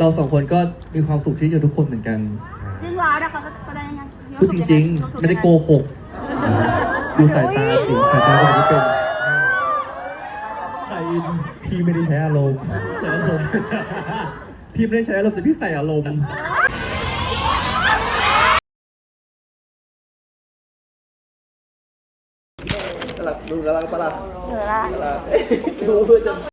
เราสองคนก็มีความสุขที่เจอทุกคนเหมือนกันจริงเหรอนะคะแสดงยังไงพูดจริง ๆ ไม่ได้โกหกดูสายตาสิสายตาผมก็เป็นไทยพี่ไม่ได้ใช้อารมณ์ใช้อารมณ์พี่ไม่ได้ใช้อารมณ์แต่พี่ใส่อารมณ์กำลังดูกำลังตลาดเหลือละตลาดดูเพื่อจะ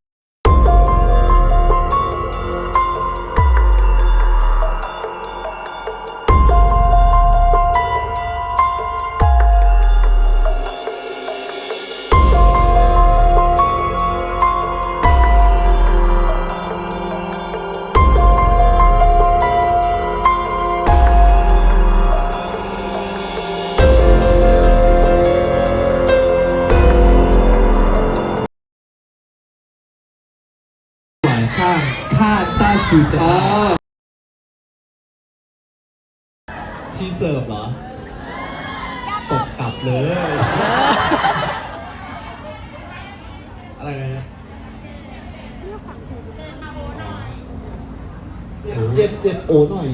สิร์ฟเหรอตกกลับเลย อะไรนะเจ็บเจ็บโอหน่อย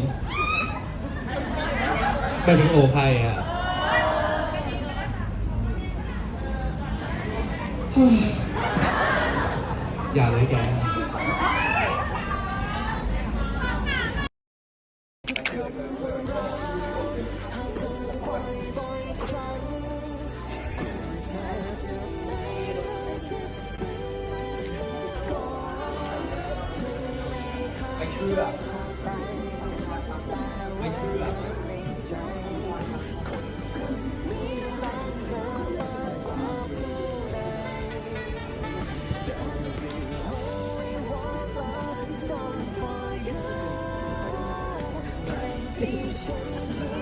ไม่เป็นโอใครอะอย่าเลยแก Sim.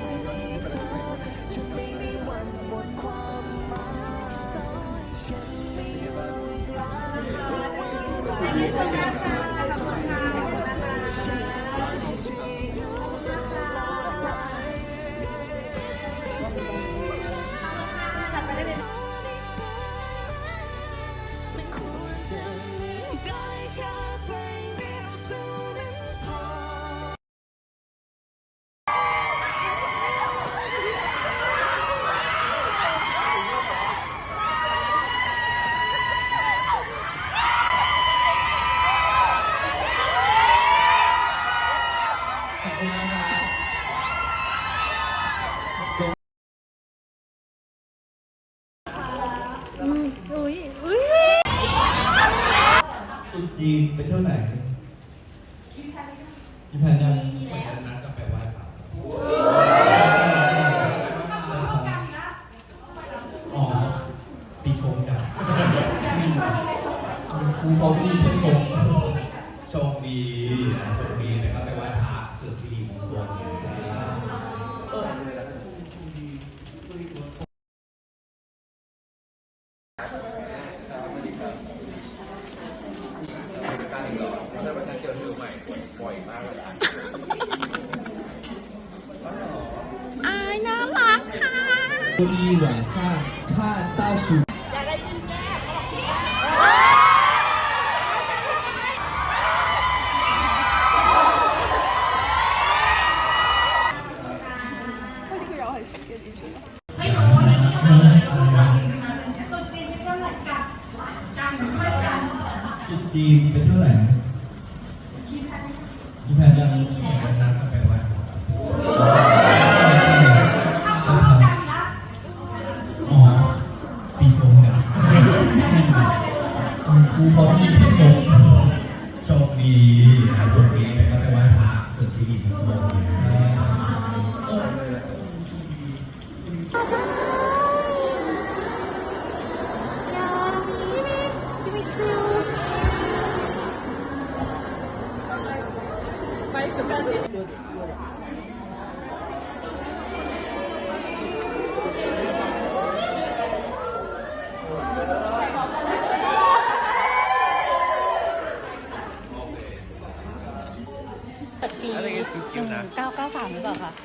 大叔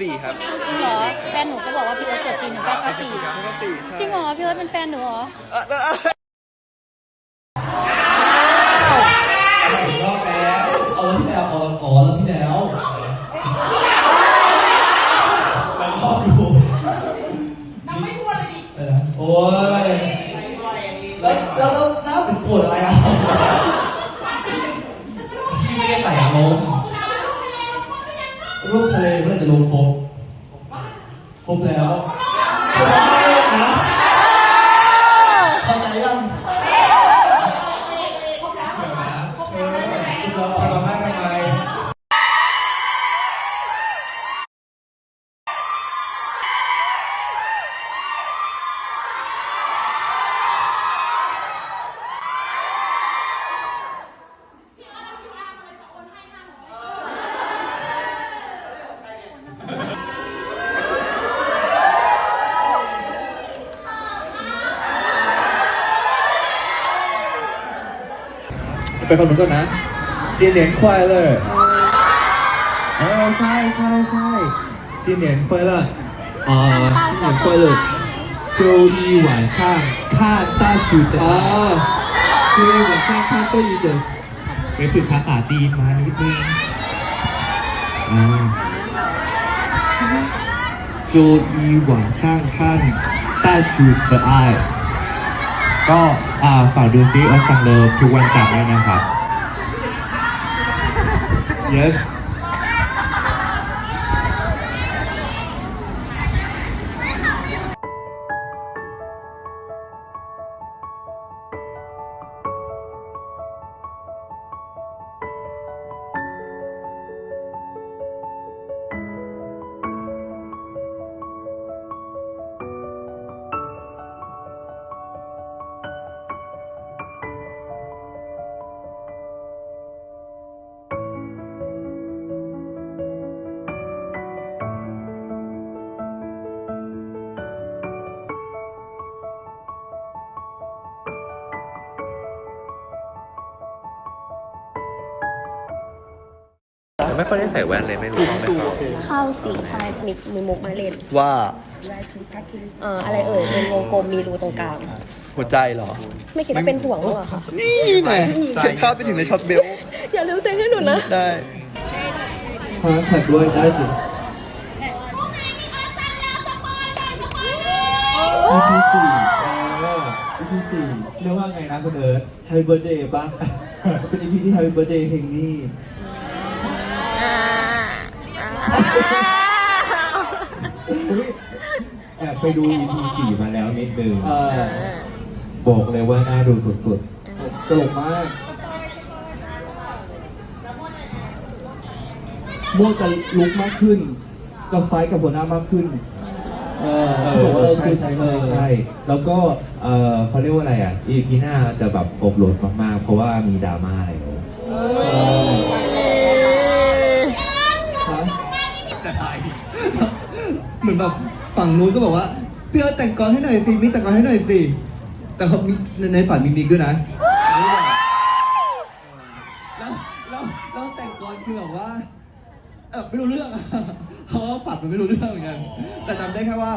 สี่ครับหรอแฟนหนูก็บอกว่าพี่เอิร์ธเกิดปีหนึ่งเก้าเก้าสี่จริงเหรอพี่เอิร์เป็นแฟนหนูเหรอ เอ่อเอ่อเอ่อรอบแล้วเอาแล้วพี่แล้วเอาแล้วอ๋อแล้วพี่แล้วมันรอบอยู่น้ำไม่ควรเลยดิโอ้ยแล้วแล้วแล้วหน้าเป็นปวดอะไรอะ ครบแล้วครบแล้วนะเข้าใจยัง เดี๋ยวนะเออคุณร้องเพลงร้องไห้ทำไม ไปฟังนู้นก่อนนะ新年快乐เออใช่ใช่ใช่新年快乐啊新年快乐周一晚上看大暑的啊周一晚上看大雨的ไปฝึกภาษาจีนมานิดนึงอ่า周一晚上看大暑的爱 ก็อ่าฝากดูซิออสังเลิฟทุกวันจันทร์ด้วยนะครับ yes ไม่ค่อยได้ใส่แว่นเลยไม่รู้ว่าไม่เข้าเข้าสีไฟสมิธมีมุกมาเล่นว่าเอ่ออะไรเอ่ยเป็นวงกลมมีรูตรงกลาง หัวใจเหรอ ไม่คิดว่าเป็นห่วงหรือเปล่าคะนี่แหละเขียนคาดไปถึงในช็อตเบลต์อย่าลืมเซ็นให้หนูนะ ได้ฮะแท็กด้วยได้สิ EP สี่เออ EP สี่เรียกว่าไงนะคุณเอิร์ธ Happy Birthday ป่ะเป็น EP ที่ Happy Birthday เพลงนี้อุ๊ย แอบไปดู EP สี่มาแล้วนิดนึงเออบอกเลยว่าน่าดูสุดตลกมากโมจะลุกมากขึ้นก็ไฟท์กับหัวหน้ามากขึ้น เออๆเอเขาบอกว่าอเออใช่คือใช่ใช่ใช่ แล้วก็ เออเขาเรียกว่าอะไรอะ EP หน้าจะแบบครบรถมากๆ เพราะว่ามีดราม่าอะไรแล้ว ฮะ เหมือนแบบฝั่งนู้นก็บอกว่าพี่เอิร์ธแต่งกรให้หน่อยสิมิกแต่งกรให้หน่อยสิแต่เขามีในในฝันมีมิกด้วยนะแล้วแล้วแล้วแต่งกรคือแบบว่าเออไม่รู้เรื่องเพราะว่าฝันมันไม่รู้เรื่องเหมือนกันแต่จำได้แค่ว่า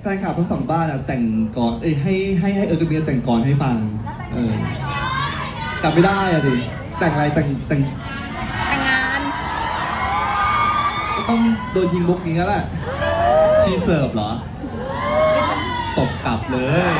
แฟนคลับทั้งสองบ้านอะแต่งกรเอ้ยให้ให้ให้เอิร์ธกับเมียแต่งกรให้ฟังเออจำไม่ได้อะดิแต่งอะไรแต่งแต่ง แต่งงาน ก็ ต้องโดนยิงมุกนี้แล้วแหละชีเสิร์ฟเหรอ ตบกลับเลย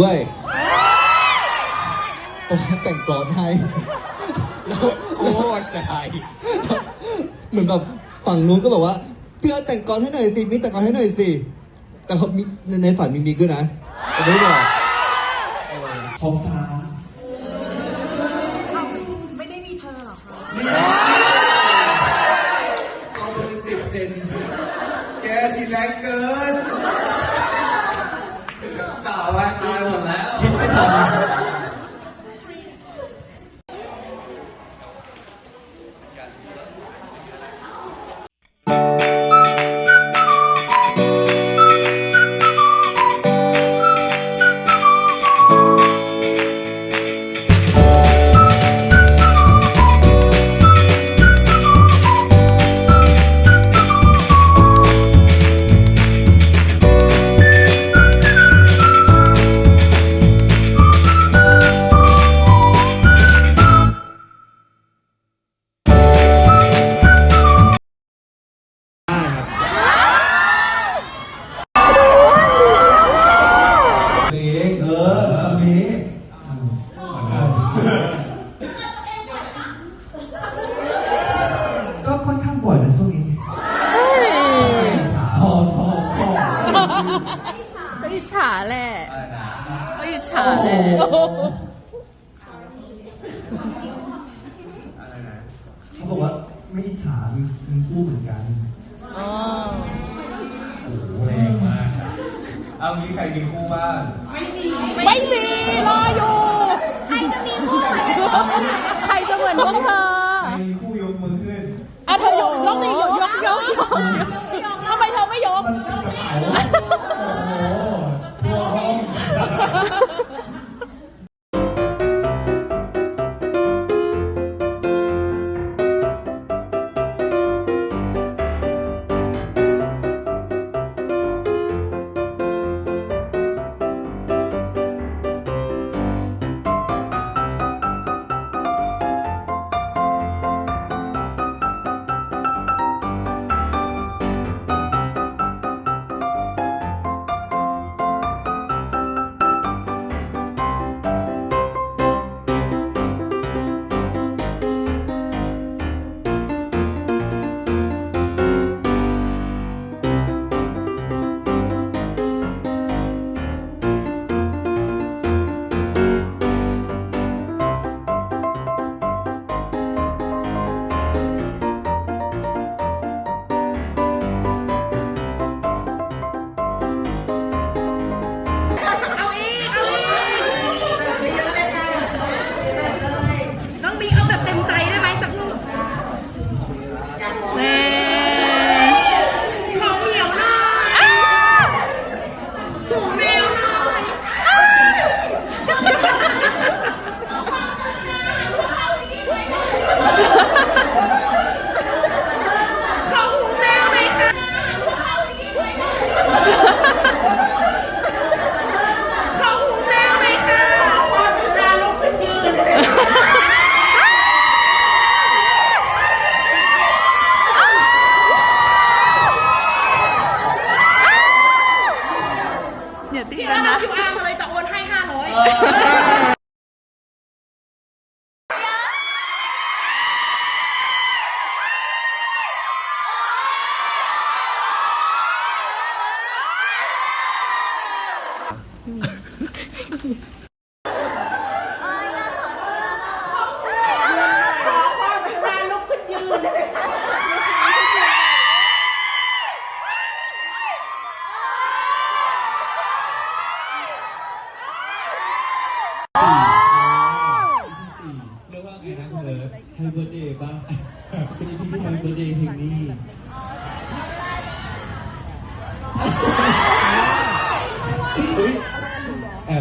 ด้วยโอ้แต่งกลอนให้แล้วโอ้จะไทยเหมือนแบบฝั่งนู้นก็บอกว่าพี่เอาแต่งกลอนให้หน่อยสิมิกแต่งกลอนให้หน่อยสิแต่เขามีในในฝันมีมิกด้วยนะแต่ไม่ได้บอกท้องฟ้าไม่ได้มีเธอหรอคะเอาไปสิบเซนแกฉีดแรงเกิน ไม่อิจฉามีมีคู่เหมือนกันอ๋อแรงมากครับเอางี้ใครมีคู่บ้างไม่มีรออยู่ ใครจะมีพวกใครจะเหมือนพวกเธอใครมีคู่ยกมือขึ้นอะเธอยกยกดิยกยกยกยกทำไมเธอไม่ยกมันติดกับสายแล้ว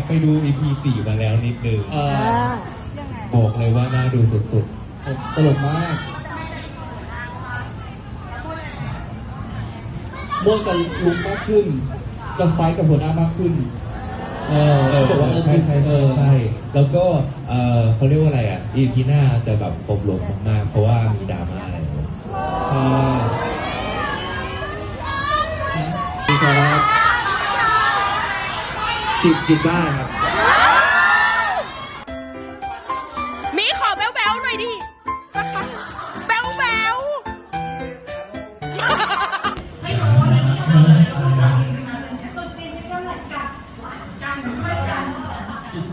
ไปดู EP สี่มาแล้วนิดนึงเอ่อบอกเลยว่าน่าดูสุดตลกมากม่วงจะลุกมากขึ้น จะไฟท์กับหัวหน้ามากขึ้น เออๆเออบอกว่าเออใช่ใช่เอใช่อใช่แล้วก็เออเขาเรียกว่าอะไรอะ EP หน้าจะแบบครบรถมากๆ เพราะว่ามีดราม่าอะไรอย่างเงี้ยใช่ดีครับ จิบจิบได้ครับ มีขอแบ๊วแบ๊วๆหน่อยดิสักครั้งแบ๊วแบ๊ว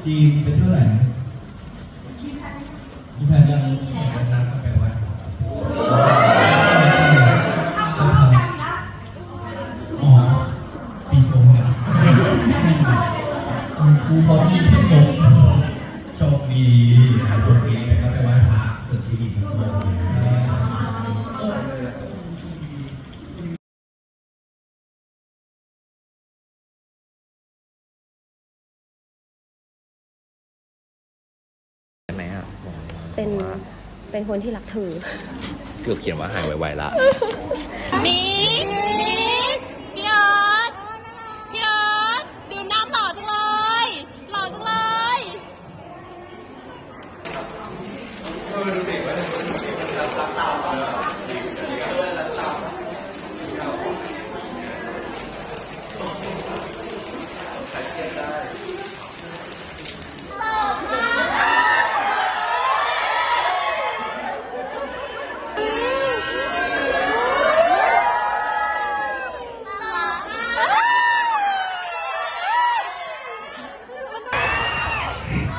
จีนไปเเป็นเป็นคนที่รักเธอ เกือบเขียนว่าหายไวๆละ มีมีพี่เอิร์ธพี่เอิร์ธดูน้ำหล่อจังเลย หล่อจังเลย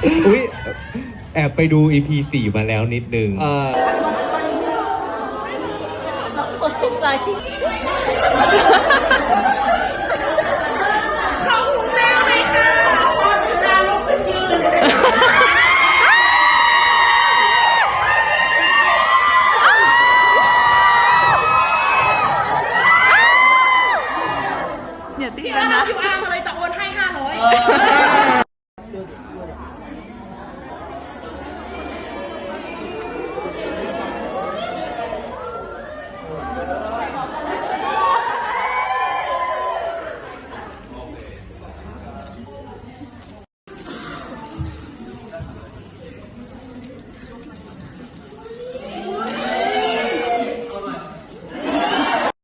อุ้ยแอบ ไปดู EP สี่มาแล้วนิดนึงเอ่อเ